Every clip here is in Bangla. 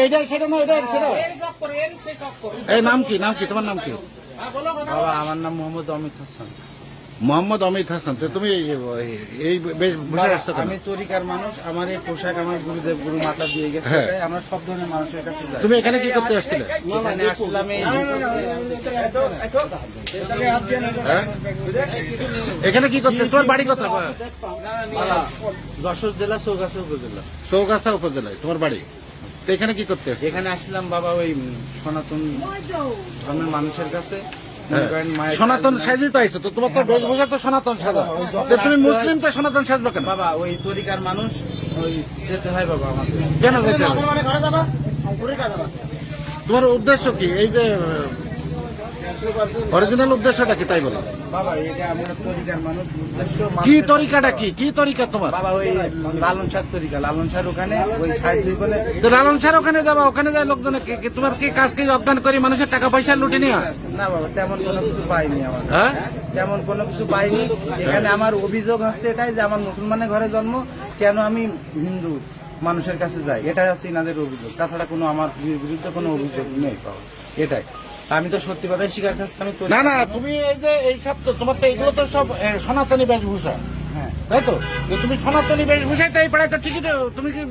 এইটা সেটা না এটা সেটা এই নাম কি নাম কি তোমার নাম কি বাবা আমার নাম মোহাম্মদ অমিত হাসান মোহাম্মদ অমিত হাসান তো তুমি এই- এই বেশ বুঝে আসছো আমি তরিকার মানুষ আমার এই পোশাক আমার গুরুদেব গুরু মাতা দিয়ে গেছে হ্যাঁ। আমরা সব ধরনের মানুষের কাছে তুমি এখানে কি করতে আসছিলে এখানে আসলাম হ্যাঁ? এখানে কি করতে তোমার বাড়ি কোথায় বাবা, যশোর জেলা চৌগাছা উপজেলা চৌগাছা উপজেলায় তোমার বাড়ি এখানে কি করতে এখানে আসলাম বাবা ওই সনাতন ধর্মের মানুষের কাছে। মনে হ্যাঁ। সনাতন সাজিত আইছো তো তোমার তো বেশভূষা তো সনাতন সাজা। তুমি মুসলিম তো সনাতন সাজবা কেন? বাবা ওই তরিকার মানুষ ওই যেতে হয় বাবা আমাদের কেন যেতে হবে? তোমার উদ্দেশ্য কি? এই যে অরিজিনাল উদ্দেশ্যটা কি তাই বলো। বাবা এটা আমরা তরিকার মানুষ উদ্দেশ্য কি তরিকাটা কি? কি তরিকা তোমার? বাবা ওই লালন শাহ তরিকা। লালন শাহ ওখানে ওই লালন স্যার ওখানে যাবা ওখানে যায় লোকজন তোমার কি কাজ কি অজ্ঞান করি মানুষের টাকা পয়সা লুটে নিয়ে না বাবা তেমন কোনো কিছু পাইনি আমার। হ্যাঁ? তেমন কোনো কিছু পাইনি। এখানে আমার অভিযোগ হচ্ছে এটাই যে আমার মুসলমানের ঘরে জন্ম কেন আমি হিন্দু মানুষের কাছে যাই? এটাই হচ্ছে ইনাদের অভিযোগ। তাছাড়া কোনো আমার বিরুদ্ধে কোনো অভিযোগ নেই বাবা। এটাই। আমি তো সত্যি কথাই স্বীকার করছি আমি না না তুমি এই যে এই সব তো তোমার তো এগুলো তো সব সনাতনী বেশভূষা। হ্যাঁ তাই তো? তুমি সনাতনী বেশভূষায় তাই পাড়ায় তো ঠিকই তো তুমি কি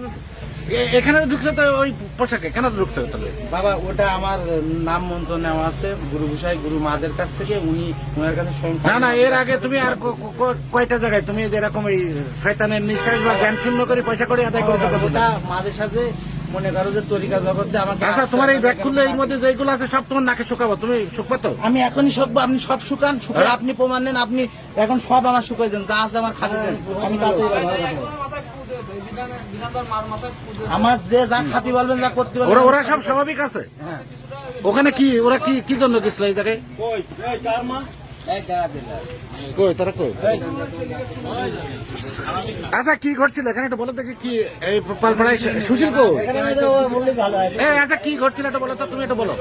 এখানে ঢুকছো তো ওই পোশাকে কেন ঢুকছো তাহলে? বাবা ওটা আমার নাম মন্ত্র নেওয়া আছে গুরু গোসাই গুরু মাদের কাছ থেকে উনি ওনার কাছে না না এর আগে তুমি আর কয়টা জায়গায় তুমি এরকম এই শয়তানের নিঃশ্বাস বা জ্ঞান শূন্য করে পয়সা করে আদায় করেছ ওটা? মাদের সাথে মনে করো যে তরিকা দিয়ে আমাকে আচ্ছা তোমার এই ব্যাগ খুললে এর মধ্যে যেগুলো আছে সব তোমার নাকে শুকাবো। তুমি শুকবা তো? আমি এখনই শুকবো আপনি সব শুকান শুকান হ্যাঁ? আপনি প্রমাণ নেন আপনি এখন সব আমার শুকাই দেন যা আছে আমার খাতে দেন। আমি তাতেই ব্যবহার করব। আমার যে যা খাতি বলবেন যা করতে ওরা ওরা সব স্বাভাবিক আছে? হ্যাঁ। ওখানে কি ওরা কি কি জন্য গেছিল এই জায়গায়? কই তারা কই? আচ্ছা কি ঘটছিল? এখানে একটু বলো দেখি কি এই পালপাড়ায় সুশীল কো আচ্ছা কি ঘটছিল এটা বলো তো তুমি এটা বলো।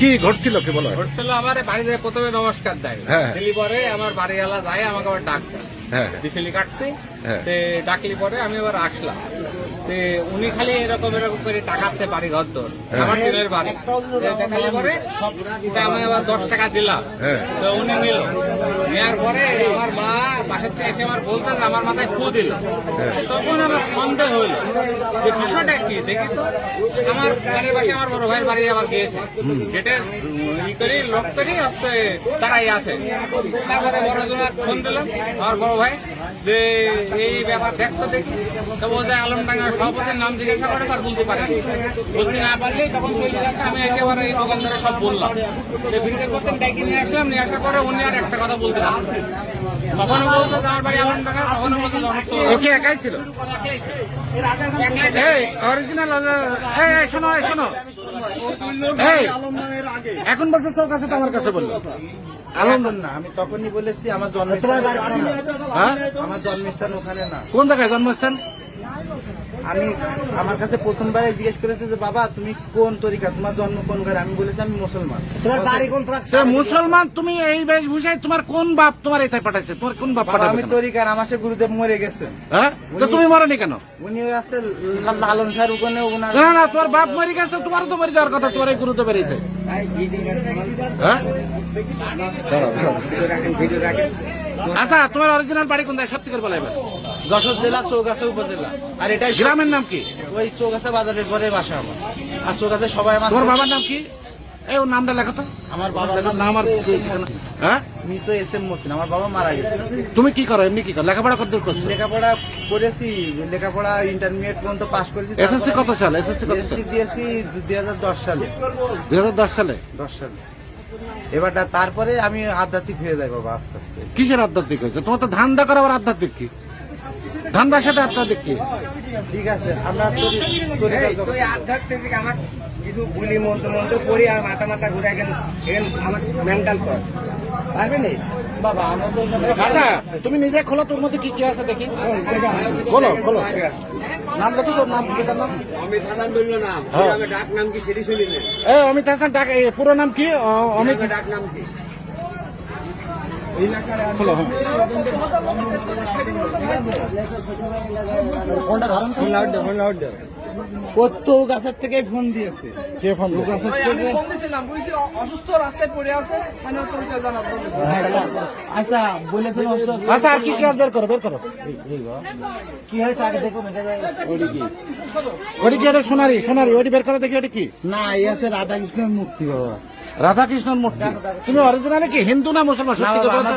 কি ঘটছিল কি বলো। ঘটছিল আমার বাড়িতে প্রথমে নমস্কার দেয়। হ্যাঁ। দিলি পরে আমার বাড়িওয়ালা যায় আমাকে আবার ডাক দেয়। হ্যাঁ। বিচেলি কাটছে হ্যাঁ। তে ডাকলি পরে আমি আবার আসলাম। উনি খালি এরকম এরকম করে টাকাচ্ছে বাড়ি ঘর তোর হ্যাঁ। আমার টিনের বাড়ি। দেখালি পরে আমি আবার দশ টাকা দিলাম। হ্যাঁ। তো উনি নিল। নেওয়ার পরে আমার মা বাসার থেকে এসে আমার বলতে যে আমার মাথায় ফু দিল। হ্যাঁ। তখন আমার সন্দেহ হইল যে বিষয়টা কি? দেখি তো। আমার বাড়ির বাড়ি আমার বড় ভাইয়ের বাড়ি আবার গিয়েছে। গেটে ই করি লক করি হচ্ছে তারাই আছে। তারপরে বড় জনের ফোন দিলাম। আমার বড় ভাই যে এই ব্যাপার দেখতো দেখি, তো আলম আলমডাঙ্গা সভাপতির নাম জিজ্ঞাসা করে, তার বলতে পারে বলতে না পারলে তখন আমি একেবারে এই দোকানদারে সব বললাম। যে ভিড়ের করতেন ডাইকে নিয়ে আসলাম, নিয়ে আসার পরে উনি আর একটা কথা বলতে পারছে ওকে একাই ছিল? অরিজিনাল শোনো শোনো। এখন বলছে চোখ আছে তো আমার কাছে বলল। আলম না আমি তখনই বলেছি আমার জন্মস্থান হ্যাঁ আমার জন্মস্থান ওখানে না। কোন জায়গায় জন্মস্থান? আমি আমার কাছে প্রথমবারে জিজ্ঞেস করেছে যে বাবা তুমি কোন তরিকা? তোমার জন্ম কোন ঘরে? আমি বলেছি আমি মুসলমান। তোমার বাড়ি কোন সে মুসলমান তুমি এই বেশভূষায় তোমার কোন বাপ তোমার এটাই পাঠাইছে? তোমার কোন বাপ পাঠাবে আমি? তরিকার আমার সে গুরুদেব মরে গেছেন হ্যাঁ? তো তুমি মরনি কেন? উনি ওই আসতে লালন সার ওখানে না না তোমার বাপ মরে গেছে তোমারও তো মরে যাওয়ার কথা তোমার এই গুরুত্ব বেরিয়েছে হ্যাঁ? দাঁড়াও, দাঁড়াও। আচ্ছা তোমার অরিজিনাল বাড়ি কোন জায়গায় সত্যি করে বলা এবার। যশোর জেলা চৌগাছা উপজেলা। আর এটাই গ্রামের নাম কি? ওই চৌগাছা বাজারের পরে বাসা আমার। আর চৌগাছে সবাই আমার তোমার বাবার নাম কি? এই ওর নামটা লেখো তো। আমার বাবার নাম আর হ্যাঁ? মৃত এস এম মতিন। আমার বাবা মারা গেছে। তুমি কি করো? এমনি কি করো? লেখাপড়া কত দূর করছ? লেখাপড়া করেছি। লেখাপড়া ইন্টারমিডিয়েট পর্যন্ত পাস করেছি। এসএসসি কত সাল? এসএসসি কত সাল? দিয়েছি দুই হাজার দশ সালে। দুই হাজার দশ সালে? দশ সালে। এবারটা তারপরে আমি আধ্যাত্মিক হয়ে যাই বাবা আস্তে আস্তে। কিসের আধ্যাত্মিক হয়েছে? তোমার তো ধান্দা করা আবার আধ্যাত্মিক কি? ধান্দার সাথে আধ্যাত্মিক কি ঠিক আছে আমরা তরিকার আধ্যাত্মিক আমার কিছু বুলি মন্ত্র মন্ত্র করি আর মাথা মাথা ঘুরে এখন এখন আমার মেন্টাল কর পারবে নি? বাবা আমরা তো আচ্ছা তুমি নিজে খোলো তোর মধ্যে কি কি আছে দেখি। খোলো খোলো। নাম দেখো তোর নাম পিতার নাম। অমিত হাসান বলল নাম। হ্যাঁ। আমি ডাক নাম কি সেটি শুনি না এ অমিত হাসান ডাক পুরো নাম কি? অমিত ডাক নাম কি? খোলো হ্যাঁ প্রত্যেক গাছের থেকে ফোন দিয়েছে। কে ফোন গাছের থেকে ফোন দিয়েছিলাম বলেছি অ- অসুস্থ রাস্তায় পড়ে আছে মানে ওর পরিচয় জানাব আচ্ছা বলেছেন আচ্ছা আর কি কাজ বের করো বের করো। কি হয়েছে আগে দেখুন ওটি কি? ওটি কি এটা সোনারি সোনারি ওটি বের করে দেখি ওটি কি? না এই আছে রাধাকৃষ্ণের মূর্তি বাবা। রাধাকৃষ্ণন মূর্তি। তুমি অরিজিনালি কি? হিন্দু না মুসলমান?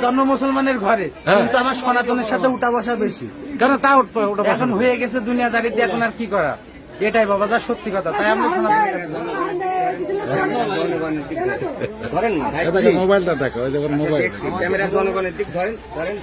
জন্ম মুসলমানের ঘরে। হ্যাঁ। কিন্তু আমার সনাতনের সাথে উঠা বসা বেশি। কেন তা উঠবে এখন হয়ে গেছে দুনিয়াদারিতে এখন আর কি করা? এটাই বাবা যা সত্যি কথা তাই আমরা ধরেন না ভাই দেখো মোবাইলটা দেখো ওই মোবাইল। ক্যামেরা জনগণের দিক ধরেন। ধরেন